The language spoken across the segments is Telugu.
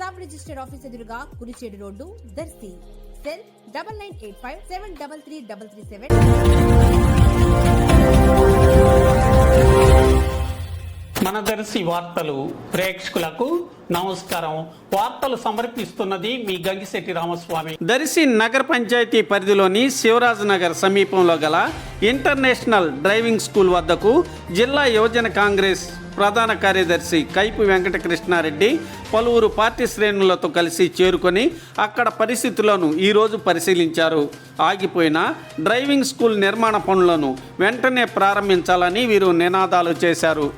sub register office ఎదురుగా Kurichedu road Darsi. Cell double nine eight five seven double three double three seven. మన దర్శి వార్తలు ప్రేక్షకులకు నమస్కారం. వార్తలు సమర్పిస్తున్నది మీ గంగిశెట్టి రామస్వామి. దర్శి నగర పంచాయతీ పరిధిలోని శివరాజ్ నగర్ సమీపంలో గల ఇంటర్నేషనల్ డ్రైవింగ్ స్కూల్ వద్దకు జిల్లా యువజన కాంగ్రెస్ ప్రధాన కార్యదర్శి కైపు వెంకటకృష్ణారెడ్డి పలువురు పార్టీ శ్రేణులతో కలిసి చేరుకొని అక్కడ పరిస్థితులను ఈరోజు పరిశీలించారు. ఆగిపోయిన డ్రైవింగ్ స్కూల్ నిర్మాణ పనులను వెంటనే ప్రారంభించాలని వీరు నినాదాలు చేశారు.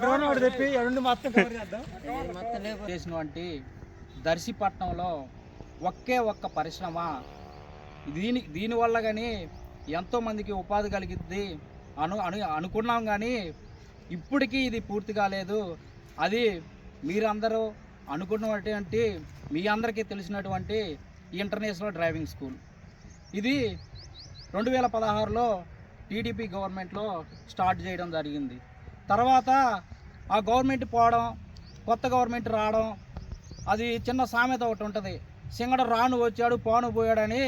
డ్రోన్ ఒకటి రెండు మొత్తం కవర్ చేద్దాం మొత్తం చేసినటువంటి దర్శిపట్నంలో ఒకే ఒక్క పరిశ్రమ. దీని దీనివల్ల కానీ ఎంతోమందికి ఉపాధి కలిగిద్ది అను అను అనుకున్నాం కానీ ఇప్పటికీ ఇది పూర్తి కాలేదు. అది మీరందరూ అనుకున్నటువంటి మీ అందరికీ తెలిసినటువంటి ఇంటర్నేషనల్ డ్రైవింగ్ స్కూల్. ఇది రెండు వేల పదహారులో టీడీపీ గవర్నమెంట్లో స్టార్ట్ చేయడం జరిగింది. తర్వాత ఆ గవర్నమెంట్ పోవడం కొత్త గవర్నమెంట్ రావడం అది చిన్న సామెత ఒకటి ఉంటుంది. సింగడ రాను వచ్చాడు పోను పోయాడని